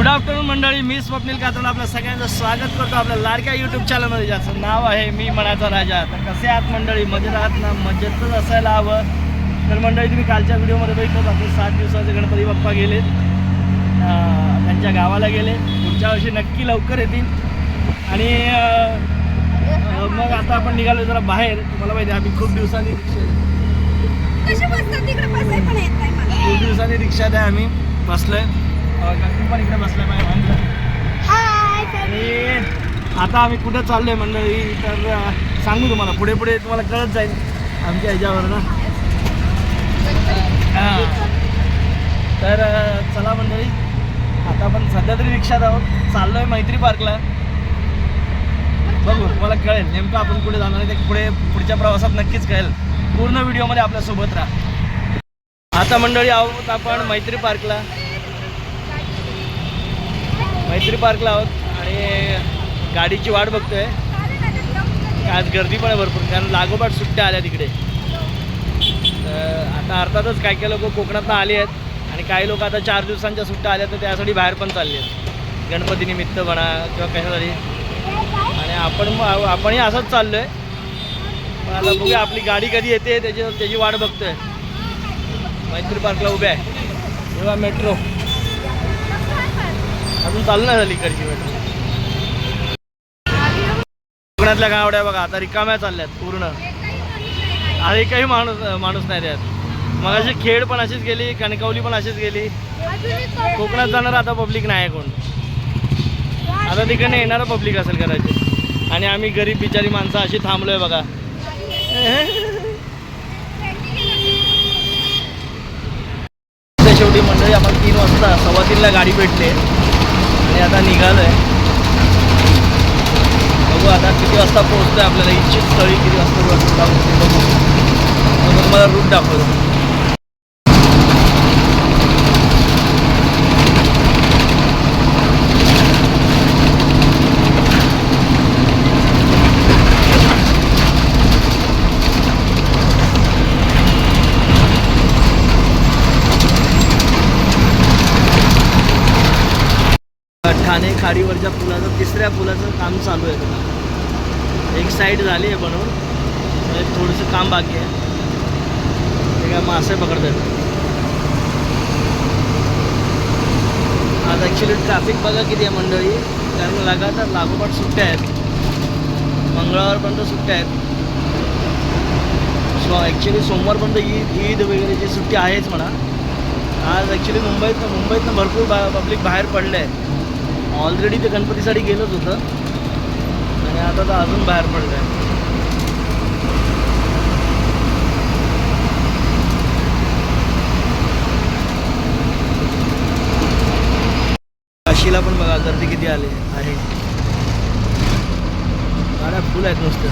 Good afternoon मंडळी. मी स्वप्नील कातून आपलं सगळ्यांचं स्वागत करतो आपल्या लाडक्या यूट्यूब चॅनलमध्ये ज्याचं नाव आहे मी मनाचा राजा. तर कसे आहात मंडळी? मजेत आहात ना? मजेतच असायला हवं. तर मंडळी तुम्ही कालच्या व्हिडिओमध्ये बघितलं आपले सात दिवसाचे गणपती बाप्पा गेलेत अं, त्यांच्या गावाला गेले. पुढच्या वर्षी नक्की लवकर येतील. आणि मग आता आपण निघालो जरा बाहेर. तुम्हाला माहिती आहे, आम्ही खूप दिवसांनी रिक्षा खूप दिवसांनी रिक्षात आहे आम्ही. बसलोय. पण इकडे बसलाय माझ्या आणि आता आम्ही कुठं चाललोय मंडळी तर सांगू तुम्हाला पुढे पुढे तुम्हाला कळत जाईल आमच्या ह्याच्यावर ना. तर चला मंडळी आता आपण सध्या तरी रिक्षात आहोत. चाललोय मैत्री पार्कला. बघू तुम्हाला कळेल नेमकं आपण कुठे जाणार आहे ते पुढे पुढच्या प्रवासात नक्कीच कळेल. पूर्ण व्हिडिओमध्ये आपल्यासोबत राहा. आता मंडळी आहोत आपण मैत्री पार्कला. मैत्री पार्कला आहोत आणि गाडीची वाट बघतोय. आज गर्दी पण आहे भरपूर. कारण लागोपाठ सुट्ट्या आल्या तिकडे. तर आता अर्थातच काही काही लोक कोकणातनं आली आहेत आणि काही लोक आता चार दिवसांच्या सुट्ट्या आल्या तर त्यासाठी बाहेर पण चालले आहेत. गणपतीनिमित्त म्हणा किंवा कशासाठी. आणि आपण मग आपणही असंच चाललो आहे पण आता बघूया आपली गाडी कधी येते त्याची त्याची वाट बघतोय. मैत्री पार्कला उभ्या आहे. तेव्हा मेट्रो. अजून चालू नाही झाली इकडची वेळ. कोकणातल्या गावड्या बघा आता रिकाम्या चालल्यात पूर्ण. आणि काही माणूस माणूस नाही त्यात. मग अशी खेड पण अशीच गेली कणकवली पण अशीच गेली. कोकणात जाणार आता पब्लिक नाही आहे कोण. आता तिकडनं येणारं पब्लिक असेल करायचे आणि आम्ही गरीब बिचारी माणसं अशी थांबलोय बघा. शेवटी मंडळी आम्हाला तीन वाजता सव्वा तीनला गाडी भेटली आणि आता निघालं आहे बघू आता किती वाजता पोहोचतोय आपल्याला. इच्छित स्थळी किती वाजता पोहोचतो बघू. मग मला रूट दाखवतो. खाडीवरच्या पुलाचं तिसऱ्या पुलाचं काम चालू आहे बघा. एक साईड झाली आहे बनवून. एक थोडंसं काम बाकी आहे. ते काय मासे पकडतात आज ॲक्च्युली ट्रॅफिक बघा किती आहे मंडळी. कारण लगातार लागोपाठ सुट्ट्या आहेत. मंगळवारपर्यंत सुट्ट्या आहेत. सो ॲक्च्युली सोमवारपर्यंत ईद ईद वगैरेची सुट्टी आहेच म्हणा. आज ॲक्च्युली मुंबईत मुंबईतनं भरपूर बा पब्लिक बाहेर पडलं आहे ऑलरेडी ते गणपतीसाठी गेलंच होतं. आणि आता तर अजून बाहेर पडलं आहे काशीला पण बघा गर्दी किती आली आहे. गाड्या फुल आहेत नुसत्या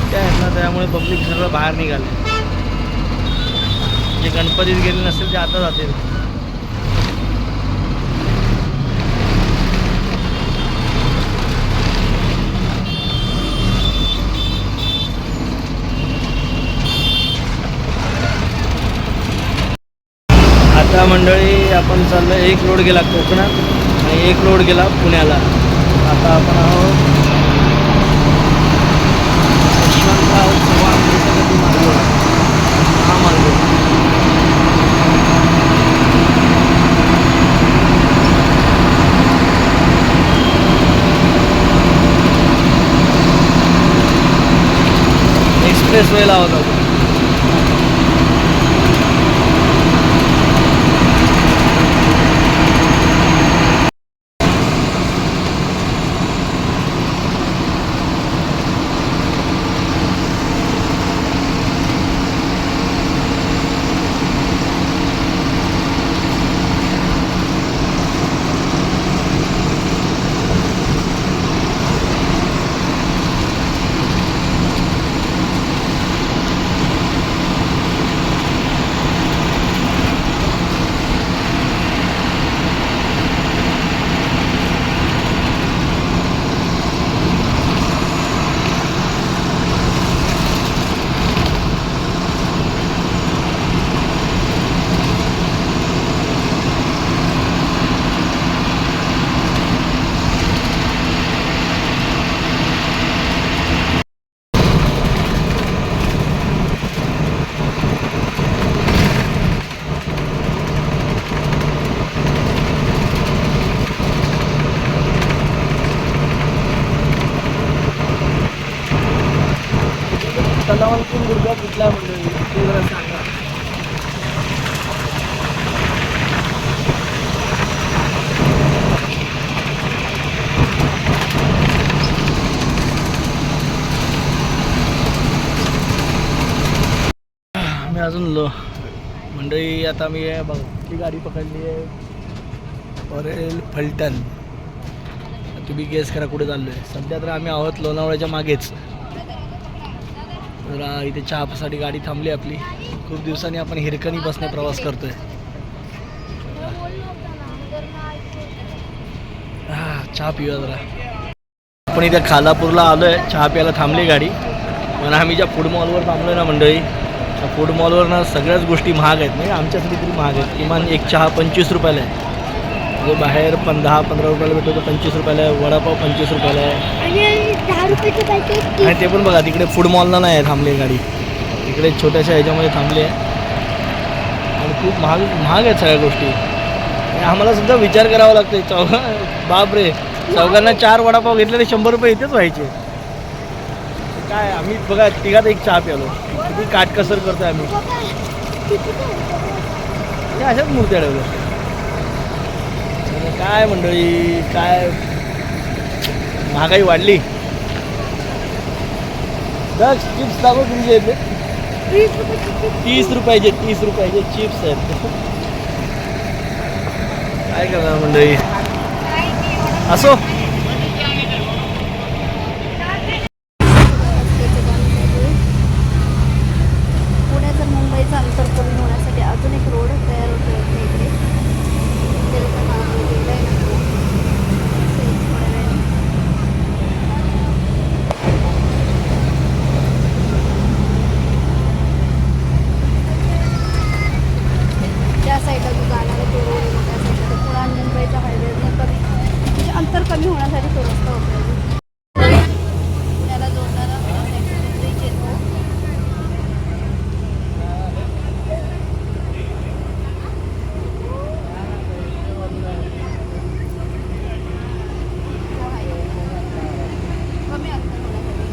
सुट्ट्या आहेत ना त्यामुळे पब्लिक सगळं बाहेर निघाले जे गणपतीत गेले नसेल ते आता जातील. आता मंडळी आपण चाललं एक रोड गेला कोकणात आणि एक रोड गेला पुण्याला. आता आपण आहोत एक्सप्रेस वेला होता तो. ते जरा सांगा. मी अजून लो. मंडळी आता मी आहे बघ ती गाडी पकडली आहे. ऑरेल फलटण. तुम्ही गेस करा कुठे चाललो आहे सध्या तर आम्ही आहोत लोणावळ्याच्या मागेच. जरा इथे चहासाठी गाडी थांबली आपली. खूप दिवसांनी आपण हिरकणी बसने प्रवास करतोय. हा, चहा पिऊया जरा. आपण इथे खालापूरला आलोय. चहा प्यायला थांबली गाडी. पण आम्ही ज्या फूड मॉलवर थांबलोय ना मंडळी त्या फूड मॉलवर ना सगळ्याच गोष्टी महाग आहेत. म्हणजे आमच्यासाठी तरी महाग आहेत. किमान एक चहा पंचवीस रुपयाला आहे. जो बाहेर पण दहा पंधरा रुपयाला भेटतो तो पंचवीस रुपयाला आहे. वडापाव पंचवीस रुपयाला आहे. नाही ते पण बघा तिकडे फूड मॉलला नाही आहे थांबली गाडी. तिकडे छोट्याशा ह्याच्यामध्ये थांबली आहे. आणि खूप महाग महाग आहेत सगळ्या गोष्टी. आम्हाला सुद्धा विचार करावा लागतो चौघा बापरे चौघांना चार वडापाव घेतलेले शंभर रुपये इथेच व्हायचे. काय आम्ही बघा तिघात एक चहा प्यालो. किती काटकसर करतोय आम्ही. अशाच मूर्त्या ठेवल्या. काय मंडळी काय? महागाई वाढली. दक्ष चिप्स दाखव वीस रुपयाचे तीस रुपयाचे तीस रुपयाचे चिप्स आहेत. काय करणार मंडळी? असो पुण्याचं मुंबईचं अंतर कमी होण्यासाठी अजून एक रोड तयार होतो आपल्या इकडे त्याचं नाव वेगळं आहे ना. सेल्स थोड्या वेळाने. त्या साईडला जो जाणारा तो रोड आहे त्या साईडला तो पुणे आणि मुंबईचा हायवे कमी म्हणजे अंतर कमी होण्यासाठी तो रस्ता वापरायचा पुण्याला जोडणारा ब्रिज येतो तो हायवे कमी अंतर होण्यासाठी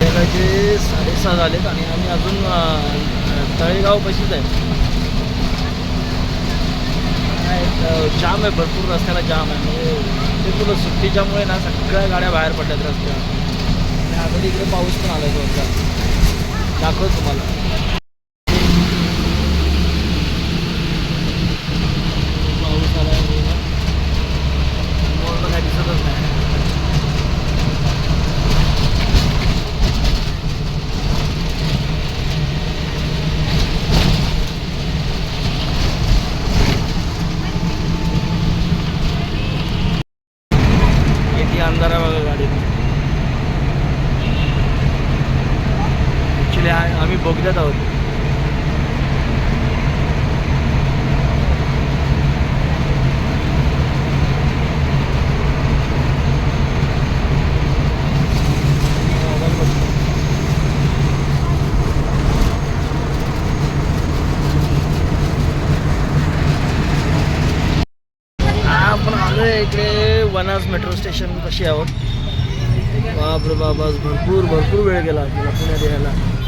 संध्याकाळचे साडेसहा झालेत आणि आम्ही अजून अं, तळेगाव पशीच आहे काय, अं, जाम आहे भरपूर रस्त्याला जाम आहे म्हणजे ते तुला सुट्टीच्यामुळे ना सगळ्या गाड्या बाहेर पडल्यात रस्त्यावर. आणि आता इकडे पाऊस पण आला जोरदार. दाखव तुम्हाला पाऊस आला समोरनं काय दिसतच नाही किती अंधार आहे बघा ॲक्च्युली आम्ही बोगद्यात आहोत. हा, आपण इकडे वनाज मेट्रो स्टेशन कशी आहोत. बाप रे बाप भरपूर भरपूर वेळ गेला आपल्याला पुण्यात यायला.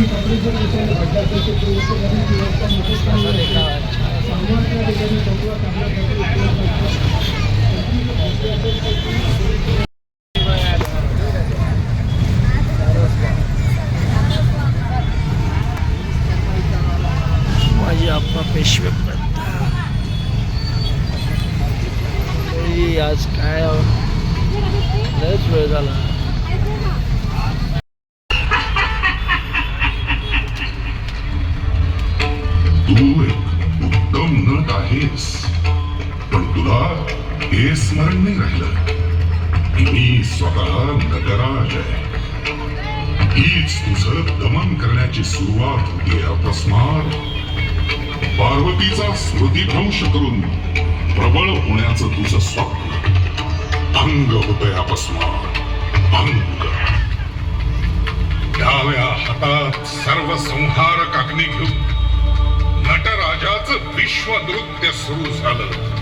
पुण्यातले गणपती बाप्पा कसा देखा अच्छा माझी आप्पा पेशवे आज काय लयच वेळ झाला तू एक उत्तम नट आहेस पण तुला हे स्मरण नाही राहिलं. की मी स्वतः नटराज आहे. हीच तुझं दमन करण्याची सुरुवात होती अपस्मार पार्वतीचा स्मृतीभ्रंश करून प्रबळ होण्याचं तुझं स्वप्न अंग होतय अपस्मार अंग डाव्या हातात सर्व संहारक अग्नी घेऊन नटराजाचं विश्वनृत्य सुरू झालं.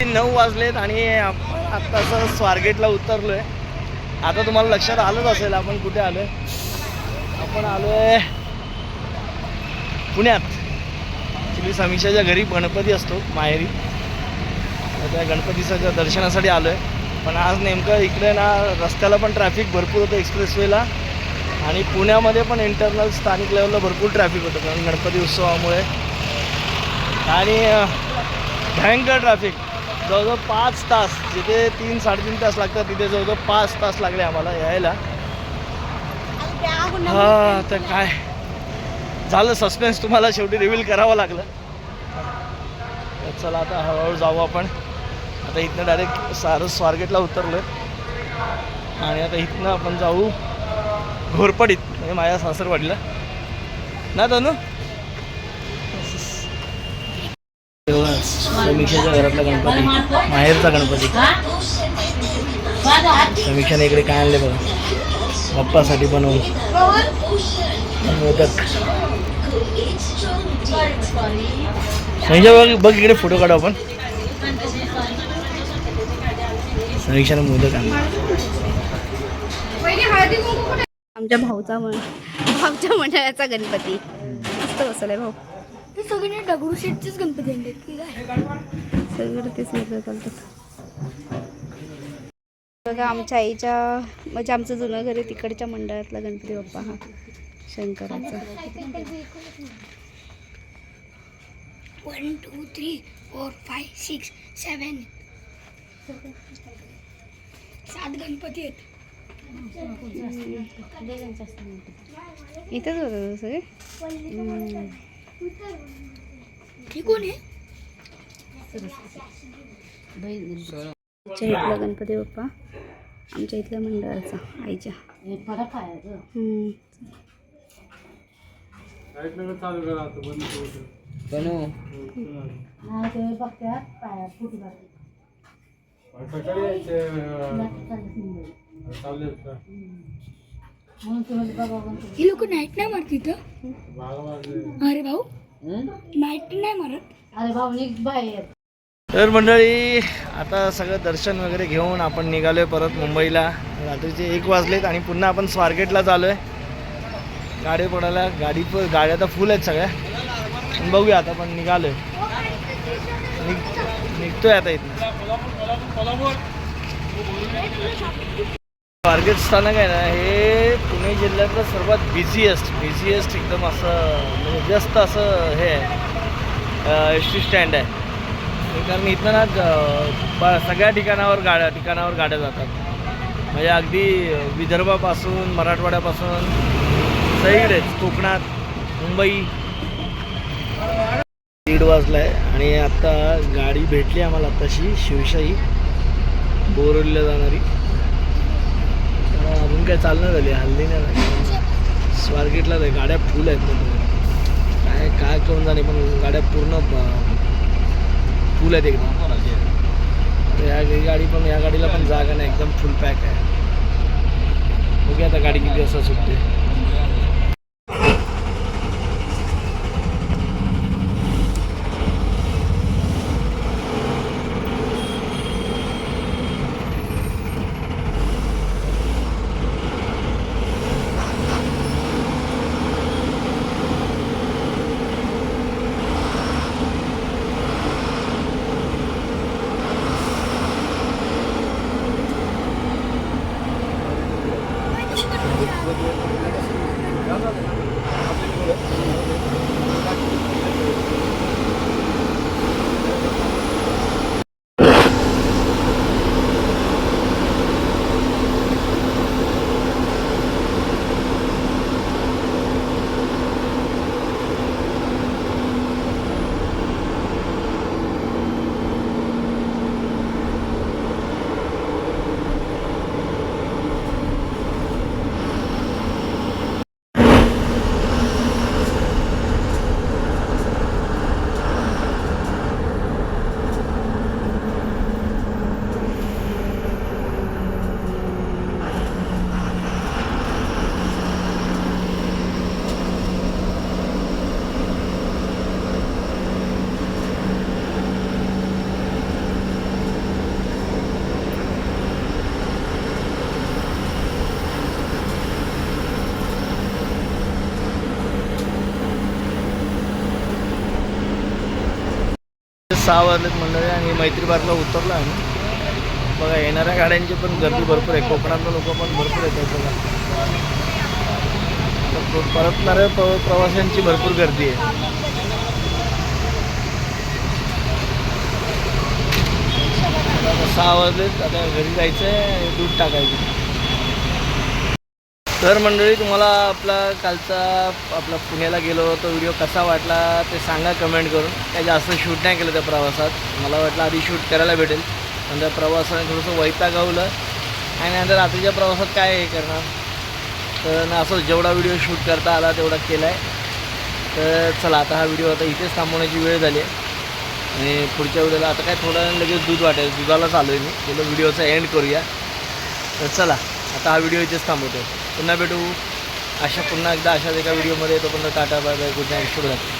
नऊ वाजलेत आणि आपण आत्ताच स्वारगेटला उतरलो आहे आता तुम्हाला लक्षात आलंच असेल आपण कुठे आलो आहे आपण आलो आहे पुण्यात. ॲक्च्युली समीक्षाच्या घरी गणपती असतो माहेरी. त्या गणपतीच्या दर्शनासाठी आलोय. पण आज नेमकं इकडे ना रस्त्याला पण ट्रॅफिक भरपूर होतं एक्सप्रेसवेला आणि पुण्यामध्ये पण इंटरनल स्थानिक लेवलला भरपूर ट्रॅफिक होतं कारण गणपती उत्सवामुळे. आणि भयंकर ट्रॅफिक जवळजवळ पाच तास जिथे तीन साडेतीन तास लागतात तिथे जवळजवळ पाच तास लागले आम्हाला यायला. हा तर काय? झालं सस्पेन्स तुम्हाला शेवटी रिव्हील करावं लागलं. चला आता हळूहळू जाऊ आपण. आता इथनं डायरेक्ट सार स्वारगेटला उतरलो आणि आता इथनं आपण जाऊ घोरपडीत म्हणजे माझ्या सासरवाडीला. ना तनू? समीक्षाच्या घरातला गणपती. माहेरचा गणपती. समीक्षाने इकडे काय आणले बघा. बाप्पासाठी बनवून मोदक. समीक्षा बघ बघ इकडे फोटो काढू आपण. मोदक आणले आमच्या भाऊचा म्हण भाऊच्या मंडळाचा गणपती. मस्त बसलाय भाऊ. हे सगळे दगडूशेठचेच गणपती आणले सगळीकडे तेच वेगळं चालतात बघा आमच्या आईच्या म्हणजे आमचं जुनं घर आहे तिकडच्या मंडळातला गणपती बाप्पा हा शंकराचा. One two three four five six seven सात गणपती आहेत. इथंच होतं सगळे. हे कोण आहे? आमच्या इथला गणपती बाप्पा आमच्या इथल्या मंडळाचा आईच्या. ही लोक नाईट नाही मारत इथं? अरे भाऊ नाईट नाही मारत? तर मंडळी आता सगळं दर्शन वगैरे घेऊन आपण निघालोय परत मुंबईला. रात्रीचे एक वाजलेत आणि पुन्हा आपण स्वारगेटला चालू आहे गाडी पडायला गाडी गाड्या तर फुल आहेत सगळ्या. पण बघूया आता पण निघालोय. निघतोय आता इथनं. स्वारगेट स्थानक आहे ना हे पुणे जिल्ह्यातलं सर्वात बिझिएस्ट बिझिएस्ट एकदम असं म्हणजे व्यस्त असं हे आहे. एस टी स्टँड आहे. कारण इथनं ना ब- सगळ्या ठिकाणावर गाड्या ठिकाणावर गाड्या जातात. म्हणजे अगदी विदर्भापासून मराठवाड्यापासून सगळीकडेच कोकणात मुंबई वाजला आहे आणि आत्ता गाडी भेटली आम्हाला तशी शिवशाही. बोरवलीला जाणारी. अजून काय चालणं झाली हल्ली नाही स्वारगेटला आहे गाड्या फुल आहेत पण काय काय करून जाणे पण गाड्या पूर्ण फुल आहेत एकदम. तर या गाडी पण या गाडीला पण जागा नाही. एकदम फुल पॅक आहे. बघूया आता गाडी किती वाजता सुटते. सहा वाजलेत मंडळी आणि मैत्री पार्कला उतरलो आम्ही. बघा येणाऱ्या गाड्यांची पण गर्दी भरपूर आहे. कोकणातलं लोक पण भरपूर येतात बघा. तर परतणाऱ्या प्रवाशांची भरपूर गर्दी आहे. सहा वाजलेत आता घरी जायचं आहे दूध टाकायचं. तर मंडळी तुम्हाला आपला कालचा आपला पुण्याला गेलो तो व्हिडिओ कसा वाटला ते सांगा कमेंट करून. काय जास्त शूट नाही केलं त्या प्रवासात. मला वाटलं आधी शूट करायला भेटेल. पण त्या प्रवासाने थोडंसं वैतागवलं. आणि नंतर रात्रीच्या प्रवासात काय हे करणार? तर ना असं जेवढा व्हिडिओ शूट करता आला तेवढा केला आहे तर चला आता हा व्हिडिओ आता इथेच थांबवण्याची वेळ झाली आहे. आणि पुढच्या व्हिडिओला आता काय थोडं लगेच दूध वाटेल दुधालाच आलो आहे मी. बोलो व्हिडिओचा एंड करूया. तर चला आता हा व्हिडिओ इथेच थांबवतो पुन्हा भेटू. अशा पुन्हा एकदा अशाच एका व्हिडिओमध्ये तोपर्यंत tata bye bye good night शुभ रात्री